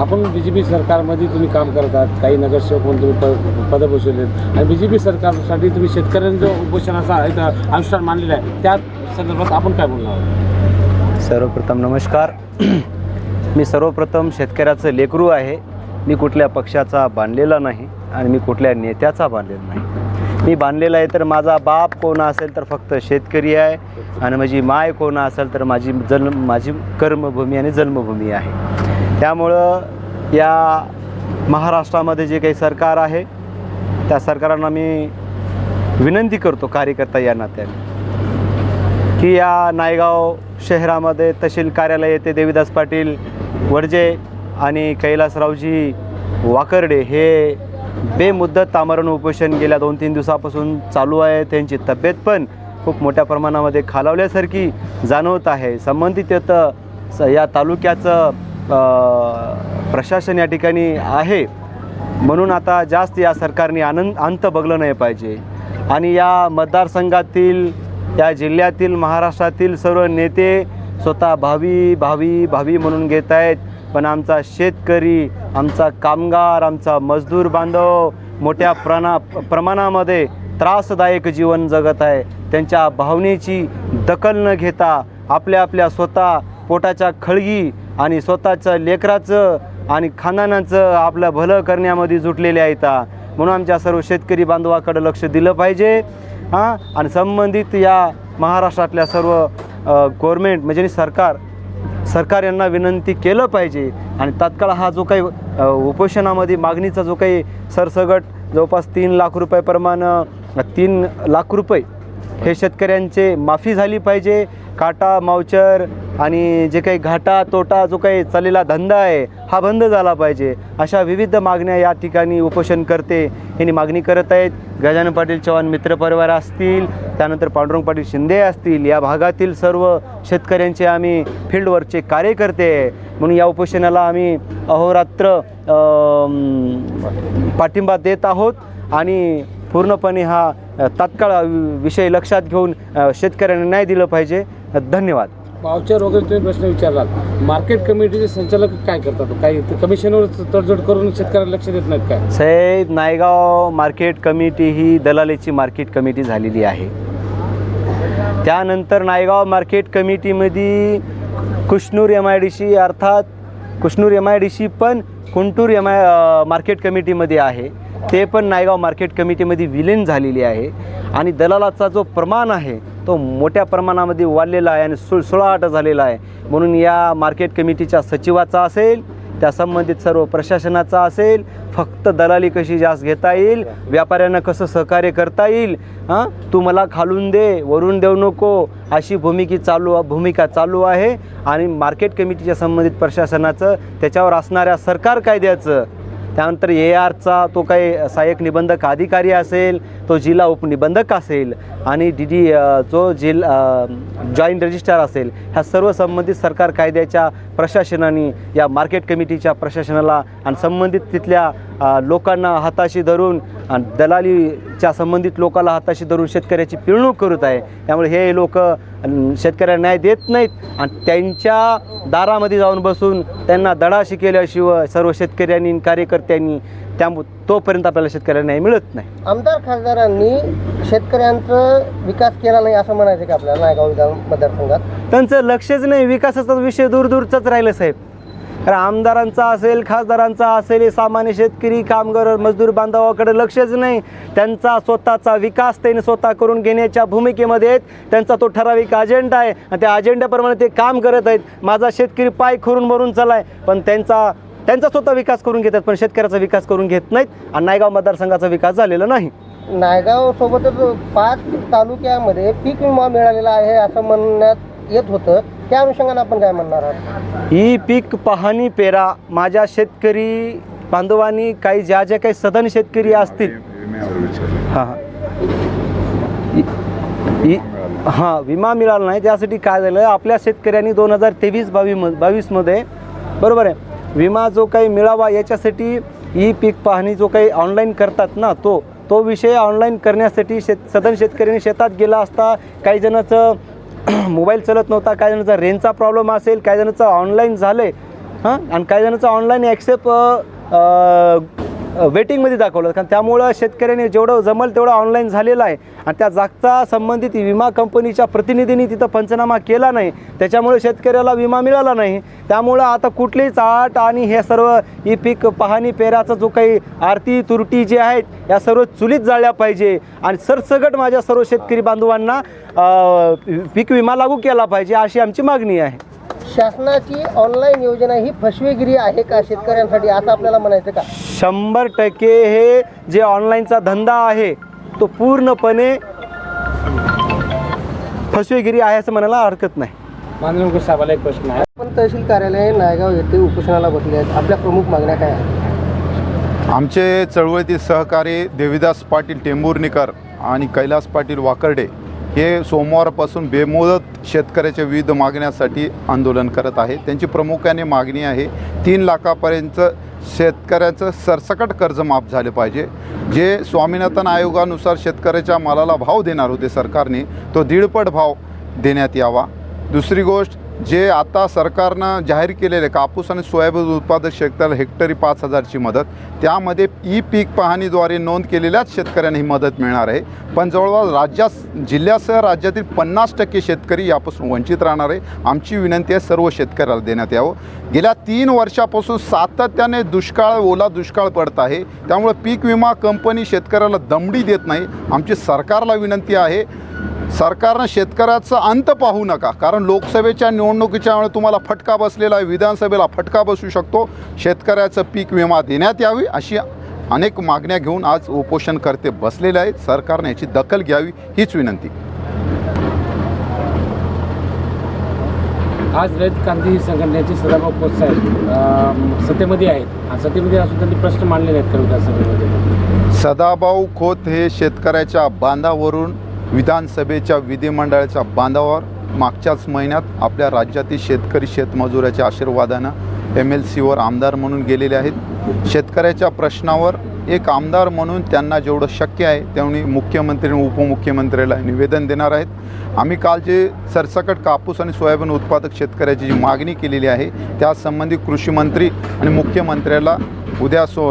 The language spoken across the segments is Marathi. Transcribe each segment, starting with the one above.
आपण बी जे पी सरकारमध्ये तुम्ही काम करतात काही नगरसेवक म्हणून तुम्ही प पदं बसवलेत आणि बी जे पी सरकारसाठी तुम्ही शेतकऱ्यांचं उपोषणाचा एक अनुष्ठान मानलेला आहे त्या संदर्भात आपण काय बोलणार आहोत? सर्वप्रथम नमस्कार. मी सर्वप्रथम शेतकऱ्याचं लेकरू आहे. मी कुठल्या पक्षाचा बांधलेला नाही आणि मी कुठल्या नेत्याचा बांधलेला नाही. मी बांधलेला आहे तर माझा बाप कोण असेल तर फक्त शेतकरी आहे आणि माझी माय कोण असेल तर माझी जन्म माझी कर्मभूमी आणि जन्मभूमी आहे. त्यामुळं या महाराष्ट्रामध्ये जे काही सरकार आहे त्या सरकारांना मी विनंती करतो कार्यकर्ता या नात्याने की या नायगाव शहरामध्ये तहसील कार्यालय येथे देवीदास पाटील वडजे आणि कैलासरावजी वाकर्डे हे बेमुद्दत तामरण उपोषण गेल्या दोन तीन दिवसापासून चालू आहे. त्यांची तब्येत पण खूप मोठ्या प्रमाणामध्ये खालावल्यासारखी जाणवत आहे. संबंधित येतं स या तालुक्याचं प्रशासन या ठिकाणी आहे. म्हणून आता जास्त या सरकारने आनंद अंत बघलं नाही पाहिजे. आणि या मतदारसंघातील या जिल्ह्यातील महाराष्ट्रातील सर्व नेते स्वतः भावी भावी भावी म्हणून घेत आहेत. पण आमचा शेतकरी आमचा कामगार आमचा मजदूर बांधव मोठ्या प्रणा प्रमाणामध्ये त्रासदायक जीवन जगत आहे. त्यांच्या भावनेची दखल न घेता आपल्या आपल्या स्वतः पोटाच्या खळगी आणि स्वतःचं लेकराचं आणि खानदानाचं आपलं भलं करण्यामध्ये जुटलेले आहेत. म्हणून आमच्या सर्व शेतकरी बांधवाकडं लक्ष दिलं पाहिजे. हां? आणि संबंधित या महाराष्ट्रातल्या सर्व गव्हर्मेंट म्हणजे सरकार सरकार यांना विनंती केलं पाहिजे. आणि तात्काळ हा जो काही उपोषणामध्ये मागणीचा जो काही सरसगट जवळपास तीन लाख रुपयाप्रमाणे तीन लाख रुपये हे शेतकऱ्यांचे माफी झाली पाहिजे. काटा मावचर आणि जे काही घाटा तोटा जो काही चाललेला धंदा आहे हा बंद झाला पाहिजे. अशा विविध मागण्या या ठिकाणी उपोषण करते. यांनी मागणी करत आहेत. गजानन पाटील चव्हाण मित्रपरिवार असतील त्यानंतर पांडुरंग पाटील शिंदे असतील या भागातील सर्व शेतकऱ्यांचे आम्ही फील्डवरचे कार्यकर्ते आहे. म्हणून या उपोषणाला आम्ही अहोरात्र पाठिंबा देत आहोत. आणि पूर्णपणे हा तात्काळ विषय लक्षात घेऊन शेतकऱ्यांना न्याय दिलं पाहिजे. धन्यवाद. वावचर वगैरे तुम्ही प्रश्न विचारलात. मार्केट कमिटीचे संचालक काय करतात? काही कमिशनवर तडजोड करून शेतकऱ्याला लक्ष देत नाहीत काय? साहेब नायगाव मार्केट कमिटी ही दलालीची मार्केट कमिटी झालेली आहे. त्यानंतर Naigaon market कमिटीमध्ये Kushnur M I D C अर्थात Kushnur M I D C पण कुंटूर एम आय मार्केट कमिटीमध्ये आहे. ते पण नायगाव मार्केट कमिटीमध्ये विलीन झालेली आहे. आणि दलालाचा जो प्रमाण आहे तो मोठ्या प्रमाणामध्ये वाढलेला आहे आणि सुळसुळाट झालेला आहे. म्हणून या मार्केट कमिटीच्या सचिवाचा असेल त्या संबंधित सर्व प्रशासनाचा असेल फक्त दलाली कशी जास्त घेता येईल व्यापाऱ्यांना कसं सहकार्य करता येईल हां? तू मला खालून दे वरून देऊ नको अशी भूमिकी चालू भूमिका चालू आहे. आणि मार्केट कमिटीच्या संबंधित प्रशासनाचं त्याच्यावर असणाऱ्या सरकार कायद्याचं त्यानंतर ए आरचा तो काही सहाय्यक निबंधक अधिकारी असेल तो जिल्हा उपनिबंधक असेल आणि डी डी जो जिल्हा जॉईंट रजिस्ट्रार असेल ह्या सर्व संबंधित सरकार कायद्याच्या प्रशासनाने या मार्केट कमिटीच्या प्रशासनाला आणि संबंधित तिथल्या लोकांना हाताशी धरून आणि दलालीच्या संबंधित लोकांना हाताशी धरून शेतकऱ्याची पिळवणूक करत आहे. त्यामुळे हे लोक शेतकऱ्यांना न्याय देत नाहीत आणि त्यांच्या दारामध्ये जाऊन बसून त्यांना धडा शिकेल्याशिवाय सर्व शेतकऱ्यांनी कार्यकर्त्यांनी त्यामु तोपर्यंत आपल्याला शेतकऱ्यांना न्याय मिळत नाही. आमदार खासदारांनी शेतकऱ्यांचं विकास केला नाही असं म्हणायचं का आपल्याला नायगाव मतदारसंघात? त्यांचं लक्षच नाही विकासाचा विषय दूर दूरचाच राहिलं साहेब. कारण आमदारांचा असेल खासदारांचा असेल हे सामान्य शेतकरी कामगार मजदूर बांधवाकडे लक्षच नाही. त्यांचा स्वतःचा विकास त्यांनी स्वतः करून घेण्याच्या भूमिकेमध्ये आहेत. त्यांचा तो ठराविक अजेंडा आहे. आणि त्या अजेंड्याप्रमाणे ते काम करत आहेत. माझा शेतकरी पाय खुरून भरून चालाय पण त्यांचा त्यांचा स्वतः विकास करून घेतात पण शेतकऱ्याचा विकास करून घेत नाहीत. आणि नायगाव मतदारसंघाचा विकास झालेला नाही. नायगाव सोबतच पाच तालुक्यामध्ये पीक विमा मिळालेला आहे असं म्हणण्यात येत होतं त्या अनुषंगाने आपण काय म्हणणार आहात? ही पीक पाहणी पेरा माझ्या शेतकरी बांधवांनी काही ज्या ज्या काही सदन शेतकरी असतील. हां हां. हां विमा मिळाला नाही त्यासाठी काय झालं आपल्या शेतकऱ्यांनी दोन हजार तेवीस बावी म बावीसमध्ये बरोबर आहे विमा जो काही मिळावा याच्यासाठी ई पीक पाहणी जो काही ऑनलाईन करतात ना तो तो विषय ऑनलाईन करण्यासाठी शेत सदन शेतकऱ्यांनी शेतात गेला असता काही जणाचं मोबाईल चालत नव्हता. काही जणांचा रेंजचा प्रॉब्लेम असेल काही जणांचं ऑनलाईन झालं आहे हां? आणि काही जणांचं ऑनलाईन ॲक्सेप्ट वेटिंगमध्ये दाखवलं. कारण त्यामुळं शेतकऱ्याने जेवढं जमल तेवढं ऑनलाईन झालेलं आहे. आणि त्या जागचा संबंधित विमा कंपनीच्या प्रतिनिधींनी तिथं पंचनामा केला नाही. त्याच्यामुळे शेतकऱ्याला विमा मिळाला नाही. त्यामुळं आता कुठलीच आट आणि हे सर्व ही पीक पाहणी पेराचा जो काही आरती तुरटी जे आहेत या सर्व चुलीत जाळल्या पाहिजे. आणि सरसगट माझ्या सर्व शेतकरी बांधवांना पीक विमा लागू केला पाहिजे अशी आमची मागणी आहे. शासनाची ऑनलाईन योजना ही फसवेगिरी आहे का शेतकऱ्यांसाठी? असं आपल्याला म्हणायचं का? शंभर टक्के हे जे ऑनलाईनचा धंदा आहे तो पूर्णपणे फसवेगिरी आहे असं म्हणायला हरकत नाही. माननीय साहेबाला एक प्रश्न आहे. पण तहसील कार्यालय नायगाव येथे उपोषणाला बसले आहेत. आपल्या प्रमुख मागण्या काय आहेत? आमचे चळवळीतील सहकारी देविदास पाटील टेंभुर्णीकर आणि कैलास पाटील वाकर्डे हे सोमवारपासून बेमुदत शेतकऱ्याच्या विविध मागण्यासाठी आंदोलन करत आहे. त्यांची प्रामुख्याने मागणी आहे तीन लाखापर्यंत शेतकऱ्याचं सरसकट कर्ज माफ झाले पाहिजे. जे स्वामीनाथन आयोगानुसार शेतकऱ्याच्या मालाला भाव देणार होते सरकारने तो दीडपट भाव देण्यात यावा. दुसरी गोष्ट जे आता सरकारनं जाहीर केलेले कापूस आणि सोयाबीन उत्पादक शेतकऱ्याला हेक्टरी पाच हजारची मदत त्यामध्ये ई पीक पाहणीद्वारे नोंद केलेल्याच शेतकऱ्यांना ही मदत मिळणार आहे. पण जवळपास राज्यात जिल्ह्यासह राज्यातील पन्नास टक्के शेतकरी यापासून वंचित राहणार आहे. आमची विनंती आहे सर्व शेतकऱ्याला देण्यात यावं. गेल्या तीन वर्षापासून सातत्याने दुष्काळ ओला दुष्काळ पडत आहे. त्यामुळे पीक विमा कंपनी शेतकऱ्याला दमडी देत नाही. आमची सरकारला विनंती आहे सरकारनं शेतकऱ्याचा अंत पाहू नका. कारण लोकसभेच्या निवडणुकीच्या वेळी तुम्हाला फटका बसलेला आहे. विधानसभेला फटका बसू शकतो. शेतकऱ्याचं पीक विमा देण्यात यावी अशी अनेक मागण्या घेऊन आज उपोषणकर्ते बसलेले आहेत. सरकारने याची दखल घ्यावी हीच विनंती. आज रयत क्रांती संघटनेचे सदाभाऊ खोत सत्तेमध्ये आहेत. आणि सत्तेमध्ये असून त्यांनी प्रश्न मांडलेले आहेत सदाभाऊ खोत हे शेतकऱ्याच्या बांधावरून विधानसभेच्या विधिमंडळाच्या बांधावर मागच्याच महिन्यात आपल्या राज्यातील शेतकरी शेतमजुराच्या आशीर्वादानं एम एल सीवर आमदार म्हणून गेलेले आहेत. शेतकऱ्याच्या प्रश्नावर एक आमदार म्हणून त्यांना जेवढं शक्य आहे तेवढी मुख्यमंत्री आणि उपमुख्यमंत्र्याला निवेदन देणार आहेत. आम्ही काल जे सरसकट कापूस आणि सोयाबीन उत्पादक शेतकऱ्याची जी मागणी केलेली आहे त्यासंबंधी कृषीमंत्री आणि मुख्यमंत्र्याला उद्या सो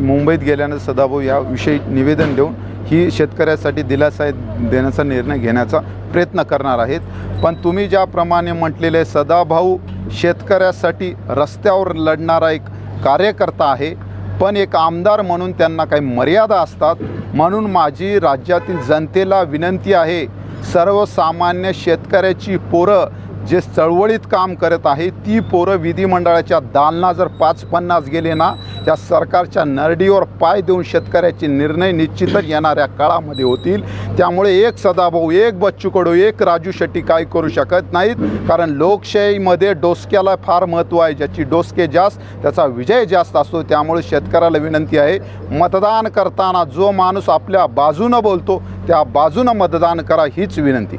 मुंबईत गेल्यानंतर सदाभाऊ याविषयी निवेदन देऊन ही शेतकऱ्यासाठी दिलासा देण्याचा निर्णय घेण्याचा प्रयत्न करणार आहेत. पण तुम्ही ज्याप्रमाणे म्हटलेले सदाभाऊ शेतकऱ्यासाठी रस्त्यावर लढणारा एक कार्यकर्ता आहे पण एक आमदार म्हणून त्यांना काही मर्यादा असतात म्हणून माझी राज्यातील जनतेला विनंती आहे सर्वसामान्य शेतकऱ्याची पोरं जे चळवळीत काम करत आहे ती पोरं विधिमंडळाच्या दालना जर पाच पन्नास गेले ना त्या सरकारच्या नरडीवर पाय देऊन शेतकऱ्याचे निर्णय निश्चितच येणाऱ्या काळामध्ये होतील. त्यामुळे एक सदाभाऊ एक बच्चू कडू एक राजू शेट्टी काय करू शकत नाहीत. कारण लोकशाहीमध्ये डोसक्याला फार महत्त्व आहे. ज्याची डोसके जास्त त्याचा विजय जास्त असतो. त्यामुळे शेतकऱ्याला विनंती आहे मतदान करताना जो माणूस आपल्या बाजूनं बोलतो त्या बाजूनं मतदान करा हीच विनंती.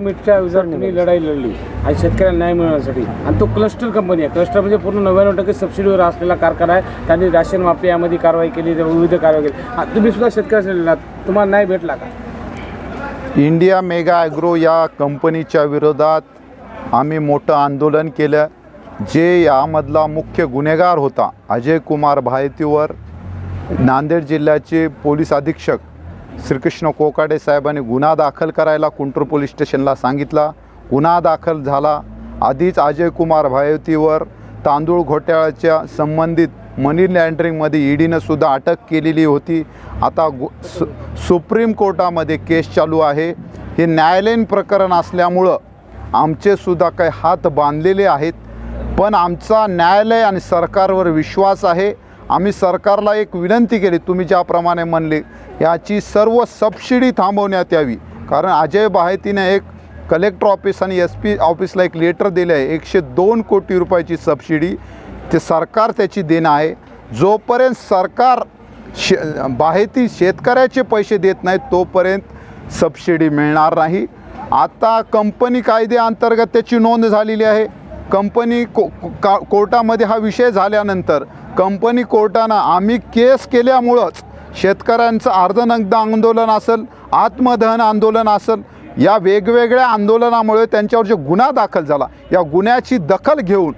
जर तुम्ही लढाई लढली आणि शेतकऱ्यांना न्याय मिळवण्यासाठी. आणि तो क्लस्टर कंपनी आहे. क्लस्टर म्हणजे पूर्ण नव्याण्णव टक्के सबसिडीवर असलेला कारखाना आहे. त्यांनी राशन माफी यामध्ये कारवाई केली तर विविध कारवाई केली. हा, तुम्ही सुद्धा शेतकऱ्यासाठी लढलात तुम्हाला न्याय भेटला का? इंडिया मेगा ॲग्रो या कंपनीच्या विरोधात आम्ही मोठं आंदोलन केलं. जे यामधला मुख्य गुन्हेगार होता अजय कुमार भायतीवर नांदेड जिल्ह्याचे पोलीस अधीक्षक श्रीकृष्ण कोकाडे साहेबांनी गुन्हा दाखल करायला कुंटूर पोलीस स्टेशनला सांगितला. गुन्हा दाखल झाला. आधीच अजय कुमार भायतीवर तांदूळ घोटाळ्याच्या संबंधित मनी लँडरिंगमध्ये ईडीनं सुद्धा अटक केलेली होती. आता गु सु सुप्रीम कोर्टामध्ये केस चालू आहे. हे न्यायालयीन प्रकरण असल्यामुळं आमचेसुद्धा काही हात बांधलेले आहेत. पण आमचा न्यायालय आणि सरकारवर विश्वास आहे. आम्ही सरकारला एक विनंती केली. तुम्ही ज्याप्रमाणे म्हणले याची सर्व सबसिडी थांबवण्यात यावी. कारण अजय बाहेतीने एक कलेक्टर ऑफिस आणि एस पी ऑफिसला एक लेटर दिलं आहे. एकशे दोन कोटी रुपयाची सबसिडी ते सरकार त्याची देणं आहे. जोपर्यंत सरकार शे बाहेती शेतकऱ्याचे पैसे देत नाहीत तोपर्यंत सबसिडी मिळणार नाही. आता कंपनी कायद्याअंतर्गत त्याची नोंद झालेली आहे. कंपनी को का कोर्टामध्ये हा विषय झाल्यानंतर कंपनी कोर्टानं आम्ही केस केल्यामुळंच शेतकऱ्यांचं अर्धनग्ध आंदोलन असेल आत्मदहन आंदोलन असेल या वेगवेगळ्या आंदोलनामुळे त्यांच्यावर जो गुन्हा दाखल झाला या गुन्ह्याची दखल घेऊन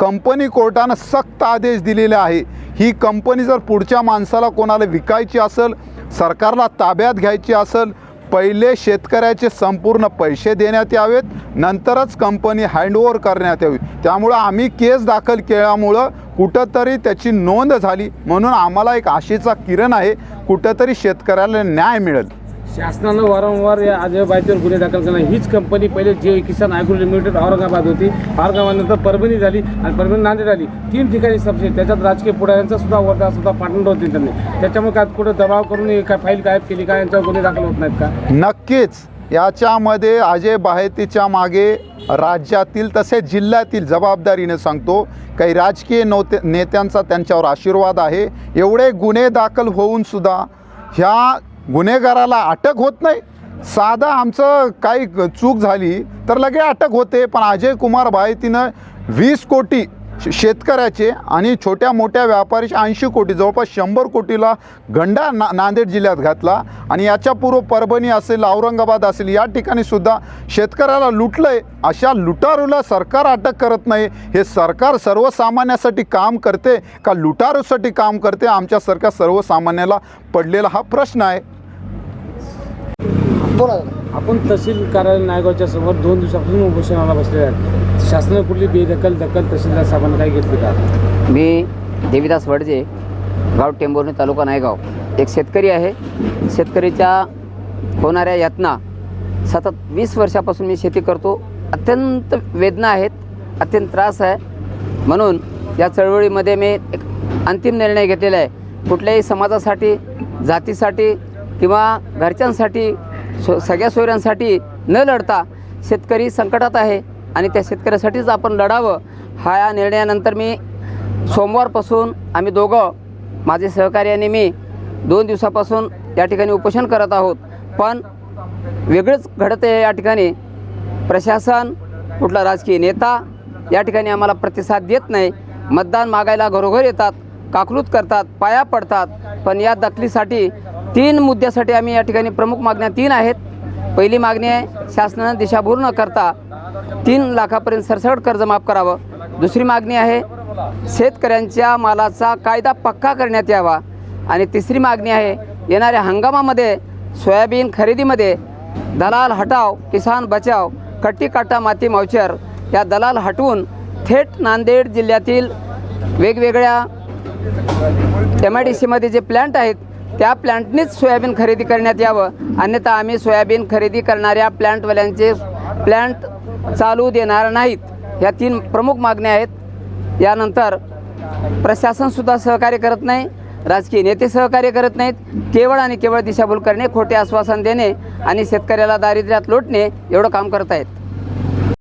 कंपनी कोर्टानं सक्त आदेश दिलेले आहे. ही कंपनी जर पुढच्या माणसाला कोणाला विकायची असेल सरकारला ताब्यात घ्यायची असेल पहिले शेतकऱ्याचे संपूर्ण पैसे देण्यात यावेत नंतरच कंपनी हँडओव्हर करण्यात यावी. त्यामुळं आम्ही केस दाखल केल्यामुळं कुठंतरी त्याची नोंद झाली म्हणून आम्हाला एक आशेचा किरण आहे कुठंतरी शेतकऱ्याला न्याय मिळेल. शासनानं वारंवार या अजय बायतीवर गुन्हे दाखल करणं हीच कंपनी पहिले जे किसान ॲग्रो लिमिटेड औरंगाबाद होती औरंगाबादनंतर परभणी झाली आणि परभणी नांदेड आली. तीन ठिकाणी सबसिडी त्याच्यात राजकीय पुढाऱ्यांचा सुद्धा वर्धा सुद्धा पाठवलं होते त्यांनी. त्याच्यामुळे काय कुठं दबाव करून काय फाईल गायब केली का? यांच्यावर गुन्हे दाखल होत नाहीत का? नक्कीच. याच्यामध्ये अजय बाहेतीच्या मागे राज्यातील तसेच जिल्ह्यातील जबाबदारीने सांगतो काही राजकीय नवते नेत्यांचा त्यांच्यावर आशीर्वाद आहे. एवढे गुन्हे दाखल होऊन सुद्धा ह्या गुन्हेगाराला अटक होत नाही. साधा आमचं काही चूक झाली तर लगे अटक होते पण अजय कुमार बाहेतीनं वीस कोटी शेतकऱ्याचे आणि छोट्या मोठ्या व्यापाऱ्याचे ऐंशी कोटी जवळपास शंभर कोटीला गंडा ना नांदेड जिल्ह्यात घातला. आणि याच्या पूर्व परभणी असेल औरंगाबाद असेल या ठिकाणी सुद्धा शेतकऱ्याला लुटलं आहे अशा लुटारूला सरकार अटक करत नाही. हे सरकार सर्वसामान्यासाठी काम करते का लुटारूसाठी काम करते? आमच्या सरकार सर्वसामान्याला पडलेला हा प्रश्न आहे. बोला. आपण तहसील कार्यालय नायगावच्या समोर दोन दिवसापासून उपोषणाला बसलेले आहेत. शासनाने कुठली बेदखल दखल तहसीलदार साहेबांना काही घेतली का? मी देवीदास वडजे गाव टेंभुर्णी तालुका नायगाव. एक शेतकरी आहे. शेतकरीच्या होणाऱ्या यातना सतत वीस वर्षापासून मी शेती करतो. अत्यंत वेदना आहेत अत्यंत त्रास आहे. म्हणून या चळवळीमध्ये मी एक अंतिम निर्णय घेतलेला आहे. कुठल्याही समाजासाठी जातीसाठी किंवा घरच्यांसाठी सो सगळ्या सोयऱ्यांसाठी न लढता शेतकरी संकटात आहे आणि त्या शेतकऱ्यासाठीच आपण लढावं हा या निर्णयानंतर मी सोमवारपासून आम्ही दोघं माझे सहकारी आणि मी दोन दिवसापासून या ठिकाणी उपोषण करत आहोत. पण वेगळंच घडत आहे या ठिकाणी. प्रशासन कुठला राजकीय नेता या ठिकाणी आम्हाला प्रतिसाद देत नाही. मतदान मागायला घरोघर येतात काकलूत करतात पाया पडतात. पण या दखलीसाठी तीन मुद्द्यासाठी आम्ही या ठिकाणी प्रमुख मागण्या तीन आहेत. पहिली मागणी आहे शासनानं दिशाभूर न करता तीन लाखापर्यंत सरसकट कर्ज माफ करावं. दुसरी मागणी आहे शेतकऱ्यांच्या मालाचा कायदा पक्का करण्यात यावा. आणि तिसरी मागणी आहे येणाऱ्या हंगामामध्ये सोयाबीन खरेदीमध्ये दलाल हटाव किसान बचाव कट्टी काटा माती मावचर या दलाल हटवून थेट नांदेड जिल्ह्यातील वेगवेगळ्या एम आय डी सीमध्ये जे प्लॅन्ट आहेत त्या प्लॅन्टनीच सोयाबीन खरेदी करण्यात यावं. अन्यथा आम्ही सोयाबीन खरेदी करणाऱ्या प्लॅन्टवाल्यांचे प्लॅन्ट चालू देणार नाहीत. ह्या तीन प्रमुख मागण्या आहेत. यानंतर प्रशासनसुद्धा सहकार्य करत नाही. राजकीय नेते सहकार्य करत नाहीत. केवळ आणि केवळ दिशाभूल करणे खोटे आश्वासन देणे आणि शेतकऱ्याला दारिद्र्यात लोटणे एवढं काम करत आहेत